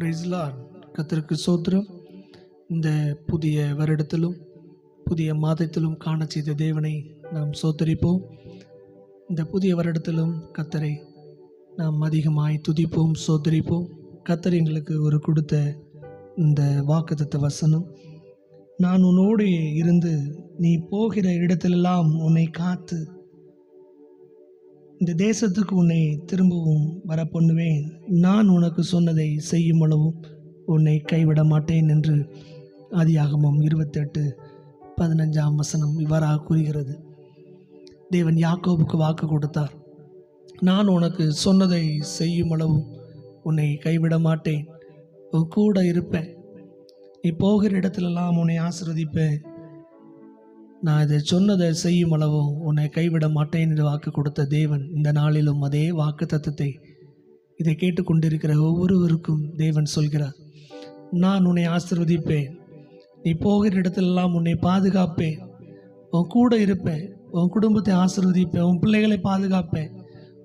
பிரைஸ்லான் கத்திற்கு சோத்திரம். இந்த புதிய வருடத்திலும் புதிய மாதத்திலும் காண செய்த தேவனை நாம் சோத்தரிப்போம். இந்த புதிய வருடத்திலும் கத்தரை நாம் அதிகமாய் துதிப்போம் சோத்தரிப்போம். கத்தர் எங்களுக்கு ஒரு கொடுத்த இந்த வாக்குத்த வசனம். நான் உன்னோடு இருந்து நீ போகிற இடத்திலெல்லாம் உன்னை காத்து இந்த தேசத்துக்கு உன்னை திரும்பவும் வர பண்ணுவேன் நான் உனக்கு சொன்னதை செய்யும் அளவும் உன்னை கைவிட மாட்டேன் என்று ஆதியாகமம் இருபத்தெட்டு பதினஞ்சாம் வசனம் இவ்வாறாக கூறுகிறது. தேவன் யாக்கோபுக்கு வாக்கு கொடுத்தார். நான் உனக்கு சொன்னதை செய்யும் அளவும் உன்னை கைவிட மாட்டேன். உன் கூட இருப்பேன். நீ போகிற இடத்துலலாம் உன்னை ஆசிர்வதிப்பேன். நான் இதை சொன்னதை செய்யும் அளவும் உன்னை கைவிட மாட்டேன் என்று வாக்கு கொடுத்த தேவன் இந்த நாளிலும் அதே வாக்கு தத்துவத்தை இதை கேட்டுக்கொண்டிருக்கிற ஒவ்வொருவருக்கும் தேவன் சொல்கிறார். நான் உன்னை ஆசிர்வதிப்பேன். நீ போகிற இடத்திலெல்லாம் உன்னை பாதுகாப்பேன். உன் கூட இருப்பேன். உன் குடும்பத்தை ஆசிர்வதிப்பேன். உன் பிள்ளைகளை பாதுகாப்பேன்.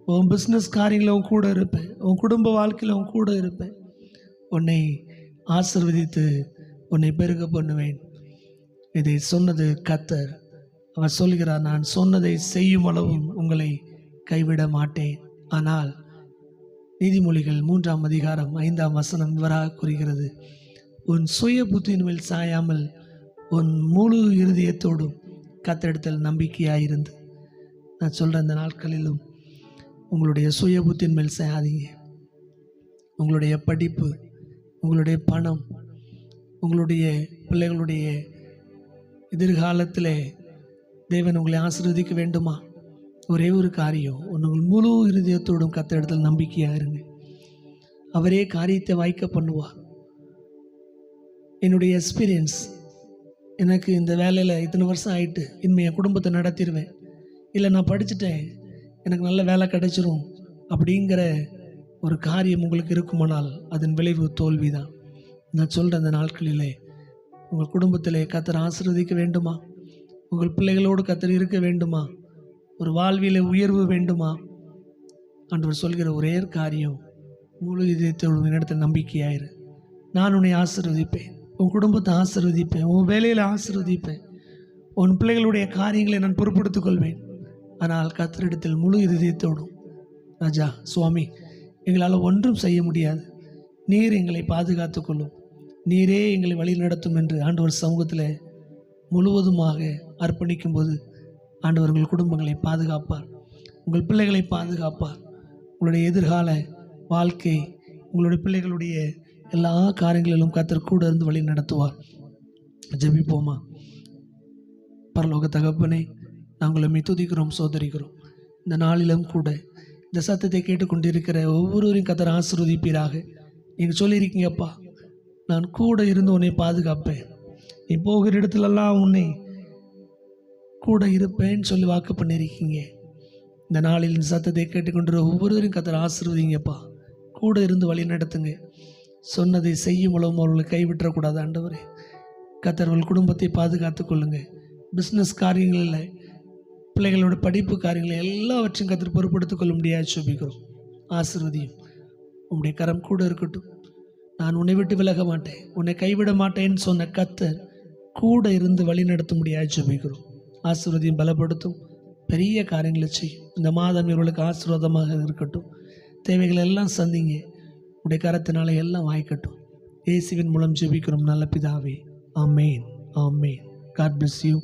உன் பிஸ்னஸ் காரியங்களில் உன் கூட இருப்பேன். உன் குடும்ப வாழ்க்கையில் உன் கூட இருப்பேன். உன்னை ஆசிர்வதித்து உன்னை பெருக பண்ணுவேன். இதை சொன்னது கத்தர் அவர் சொல்கிறார் நான் சொன்னதை செய்யும் அளவும் உங்களை கைவிட மாட்டேன். ஆனால் நீதிமொழிகள் மூன்றாம் அதிகாரம் ஐந்தாம் வசனம் இவராக கூறுகிறது உன் சுய புத்தியின் மேல் சாயாமல் உன் முழு இருதயத்தோடும் கத்தெடுத்தல் நம்பிக்கையாயிருந்து. நான் சொல்கிற அந்த நாட்களிலும் உங்களுடைய சுய புத்தியின் மேல் சாயாதீங்க. உங்களுடைய படிப்பு உங்களுடைய பணம் உங்களுடைய பிள்ளைகளுடைய எதிர்காலத்தில் தேவன் உங்களை ஆசீர்வதிக்க வேண்டுமா? ஒரே ஒரு காரியம். உங்கள் முழு இருதயத்தோடும் கத்த இடத்துல நம்பிக்கையாக இருங்க அவரே காரியத்தை வாய்க்க பண்ணுவார். என்னுடைய எக்ஸ்பீரியன்ஸ் எனக்கு இந்த வேலையில் இத்தனை வருஷம் ஆயிட்டு இனிமே என் குடும்பத்தை நடத்திடுவேன். இல்லை நான் படிச்சுட்டேன். எனக்கு நல்ல வேலை கிடைச்சிரும் அப்படிங்கிற ஒரு காரியம் உங்களுக்கு இருக்குமானால் அதன் விளைவு தோல்வி தான் நான் சொல்கிற அந்த நாட்களிலே உங்கள் குடும்பத்திலே கத்தர் ஆசீர்வதிக்க வேண்டுமா? உங்கள் பிள்ளைகளோடு கத்தர் இருக்க வேண்டுமா? ஒரு வாழ்வியலை உயர்வு வேண்டுமா? ஆண்டவர் சொல்கிற ஒரே காரியம் முழு இதயத்தோடு என்னிடத்தில் நம்பிக்கையாயிரு. நான் உன்னை ஆசிர்வதிப்பேன் உன் குடும்பத்தை ஆசீர்வதிப்பேன் உன் வேலையில் ஆசிர்வதிப்பேன். உன் பிள்ளைகளுடைய காரியங்களை நான் பொறுப்படுத்திக் கொள்வேன் ஆனால் கத்தரிடத்தில் முழு இதயத்தோடும் ராஜா சுவாமி எங்களால் ஒன்றும் செய்ய முடியாது. நீர் எங்களை பாதுகாத்து கொள்ளும் நீரே எங்களை வழி நடத்தும் என்று ஆண்டவர் சமூகத்தில் முழுவதுமாக அர்ப்பணிக்கும் போது ஆண்டவர் உங்கள் குடும்பங்களை பாதுகாப்பார். உங்கள் பிள்ளைகளை பாதுகாப்பார். உங்களுடைய எதிர்கால வாழ்க்கை உங்களுடைய பிள்ளைகளுடைய எல்லா காரியங்களிலும் கத்தர் கூட இருந்து வழி நடத்துவார். ஜபிப்போமா? பரலோக தகப்பனே நாங்கள் உண்மை துதிக்கிறோம் சோதரிக்கிறோம். இந்த நாளிலும் கூட இந்த சத்தத்தை கேட்டுக்கொண்டிருக்கிற ஒவ்வொருவரையும் கத்தர் ஆசிர்வதிப்பீராக. நீங்கள் சொல்லியிருக்கீங்கப்பா. நான் கூட இருந்து உன்னை பாதுகாப்பேன். நீ போகிற இடத்துலலாம் உன்னை கூட இருப்பேன்னு சொல்லி வாக்கு பண்ணியிருக்கீங்க. இந்த நாளில் இந்த சத்தத்தை கேட்டுக்கொண்டு ஒவ்வொருவரையும் கத்தர் ஆசீர்வதிங்கப்பா. கூட இருந்து வழி நடத்துங்க. சொன்னதை செய்யும் அளவும் அவர்களை கைவிட்டக்கூடாது ஆண்டவரே. கத்தர்கள் குடும்பத்தை பாதுகாத்து கொள்ளுங்கள் பிஸ்னஸ் காரியங்களில் பிள்ளைகளோட படிப்பு காரியங்களை எல்லாவற்றையும் கத்தர் பொறுப்படுத்திக் கொள்ள முடியாது சொல்லிக்கிறோம் ஆசிர்வதியும். உங்களுடைய கரம் கூட இருக்கட்டும். நான் உன்னை விட்டு விலக மாட்டேன். உன்னை கைவிட மாட்டேன்னு சொன்ன கத்தர் கூட இருந்து வழி நடத்த முடியாது ஜெபிக்கிறோம் ஆசீர்வதியும் பலப்படுத்தும். பெரிய காரியங்களை செய்யும். இந்த மாதம் இவர்களுக்கு ஆசீர்வாதமாக இருக்கட்டும். தேவைகள் எல்லாம் சந்திங்க. உடைய கரத்தினால எல்லாம் வாய்க்கட்டும். இயேசுவின் மூலம் ஜெபிக்கிறோம். நல்ல பிதாவே. ஆமேன். ஆமேன். God bless you